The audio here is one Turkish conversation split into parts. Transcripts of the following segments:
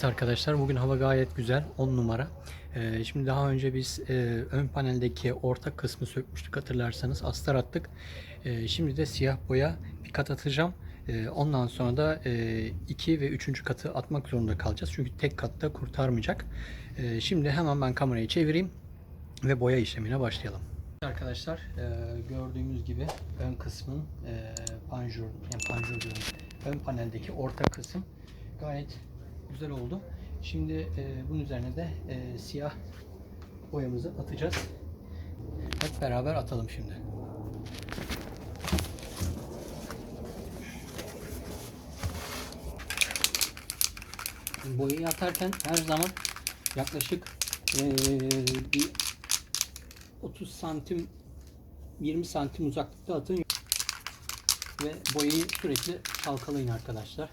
Evet arkadaşlar bugün hava gayet güzel 10 numara. Ee, şimdi daha önce biz e, ön paneldeki orta kısmı sökmüştük hatırlarsanız astar attık. Ee, şimdi de siyah boya bir kat atacağım. Ee, ondan sonra da 2 ve 3. katı atmak zorunda kalacağız. Çünkü tek katta kurtarmayacak. Ee, şimdi hemen ben kamerayı çevireyim ve boya işlemine başlayalım. Arkadaşlar e, gördüğümüz gibi ön kısmın e, panjur, yani panjur diyorum, ön paneldeki orta kısım gayet güzel oldu. Şimdi e, bunun üzerine de e, siyah boyamızı atacağız. Hep beraber atalım şimdi. Boyayı atarken her zaman yaklaşık e, bir 30 santim 20 santim uzaklıkta atın ve boyayı sürekli çalkalayın arkadaşlar.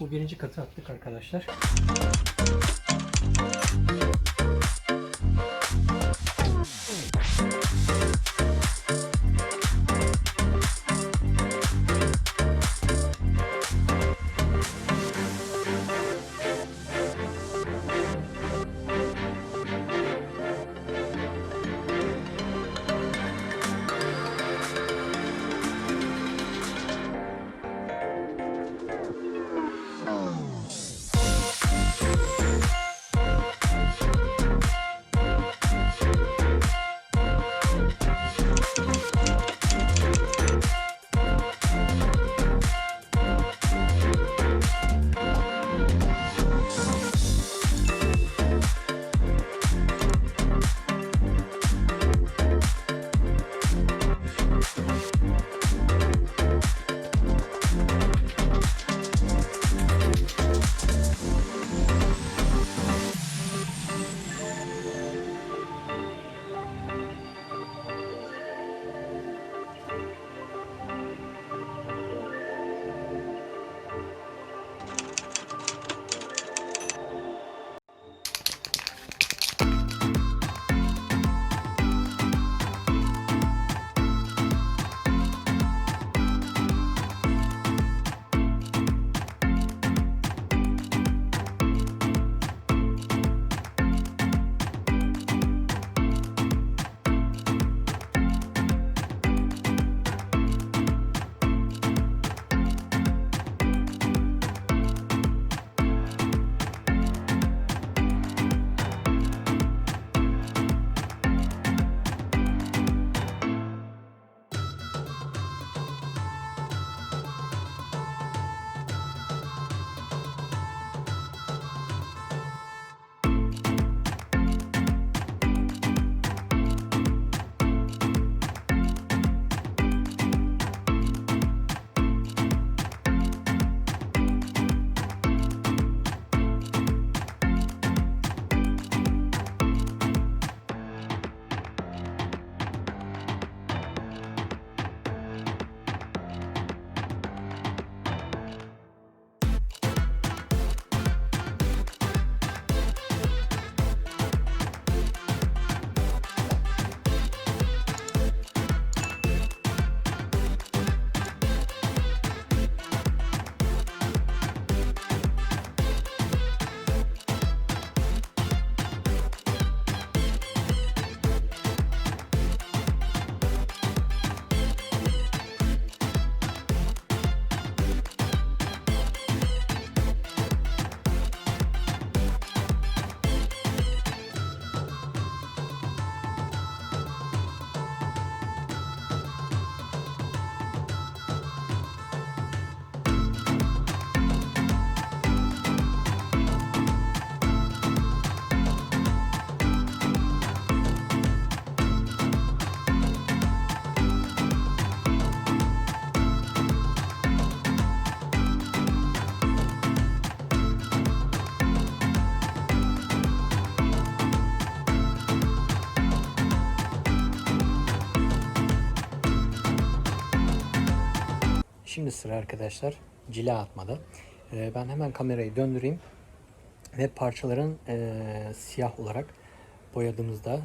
Bu birinci katı attık arkadaşlar. Şimdi sıra arkadaşlar cila atmada. Ee, ben hemen kamerayı döndüreyim ve parçaların ee, siyah olarak boyadığımızda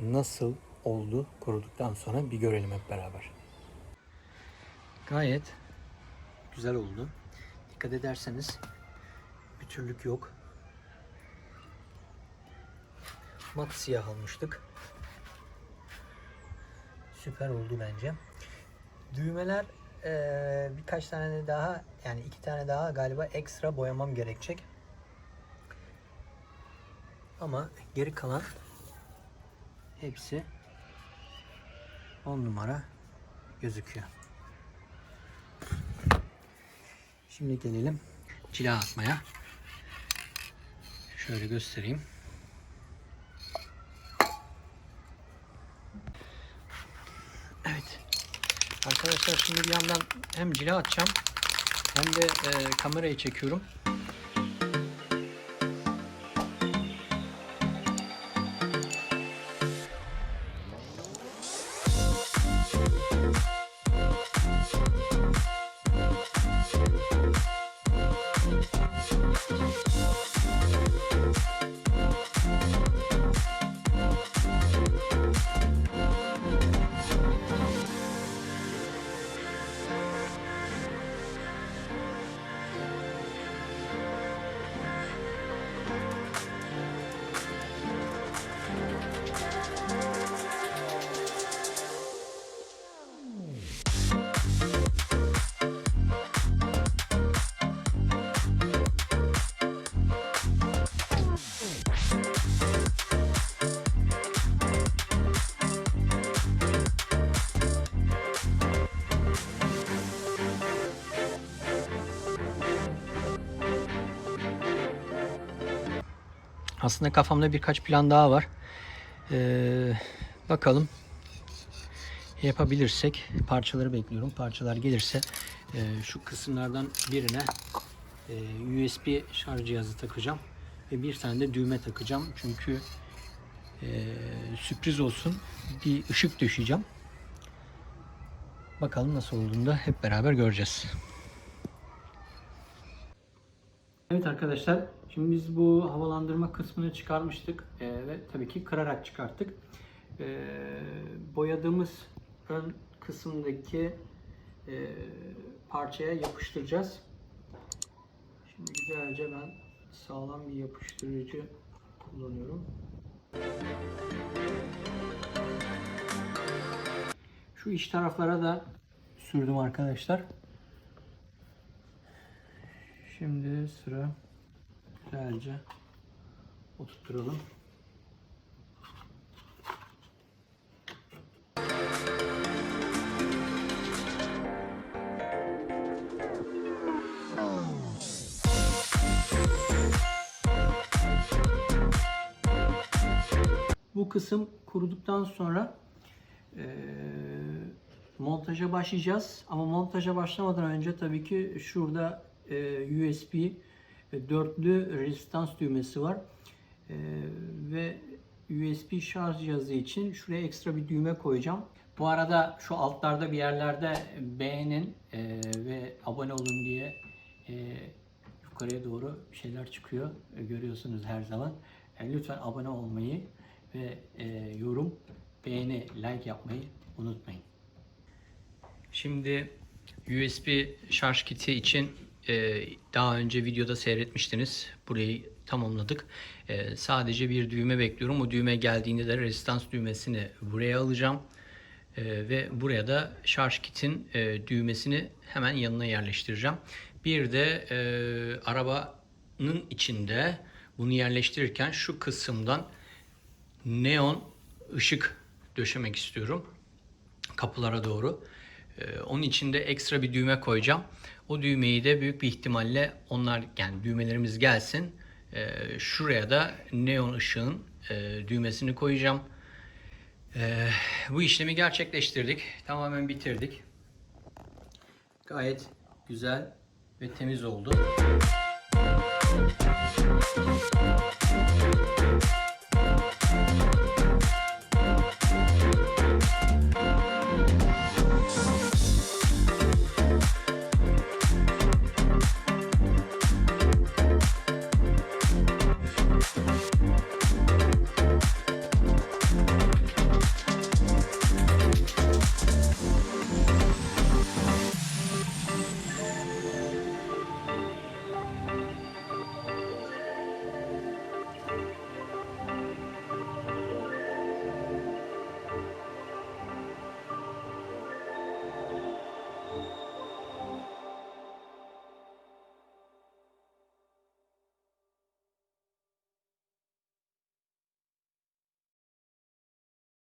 nasıl oldu kuruduktan sonra bir görelim hep beraber. Gayet güzel oldu. Dikkat ederseniz bir türlük yok. Mat siyah almıştık. Süper oldu bence. Düğmeler eee, birkaç tane daha yani iki tane daha galiba ekstra boyamam gerekecek. Ama geri kalan hepsi 10 numara gözüküyor. Şimdi gelelim cila atmaya. Şöyle göstereyim. Evet. Arkadaşlar şimdi bir yandan hem cila atacağım hem de e, kamerayı çekiyorum. Aslında kafamda birkaç plan daha var. Ee, bakalım yapabilirsek parçaları bekliyorum. Parçalar gelirse e, şu kısımlardan birine e, USB şarj cihazı takacağım ve bir tane de düğme takacağım. Çünkü e, sürpriz olsun bir ışık döşeyeceğim. Bakalım nasıl olduğunu da hep beraber göreceğiz. Evet arkadaşlar, şimdi biz bu havalandırma kısmını çıkarmıştık Ee, ve tabii ki kırarak çıkarttık. Ee, boyadığımız ön kısımdaki e, parçaya yapıştıracağız. Şimdi güzelce ben sağlam bir yapıştırıcı kullanıyorum. Şu iç taraflara da sürdüm arkadaşlar. Şimdi sıra güzelce oturtturalım. Bu kısım kuruduktan sonra eee, montaja başlayacağız. Ama montaja başlamadan önce tabii ki şurada e, USB e, dörtlü rezistans düğmesi var. E, ve USB şarj cihazı için şuraya ekstra bir düğme koyacağım. Bu arada şu altlarda bir yerlerde beğenin e, ve abone olun diye e, yukarıya doğru şeyler çıkıyor. E, görüyorsunuz her zaman. E, lütfen abone olmayı ve e, yorum, beğeni, like yapmayı unutmayın. Şimdi USB şarj kiti için e, daha önce videoda seyretmiştiniz. Burayı tamamladık. E, sadece bir düğme bekliyorum. O düğme geldiğinde de rezistans düğmesini buraya alacağım. E, ve buraya da şarj kitin e, düğmesini hemen yanına yerleştireceğim. Bir de e, arabanın içinde bunu yerleştirirken şu kısımdan neon ışık döşemek istiyorum kapılara doğru. Ee, onun için de ekstra bir düğme koyacağım. O düğmeyi de büyük bir ihtimalle onlar yani düğmelerimiz gelsin. Ee, şuraya da neon ışığın e, düğmesini koyacağım. Ee, bu işlemi gerçekleştirdik. Tamamen bitirdik. Gayet güzel ve temiz oldu.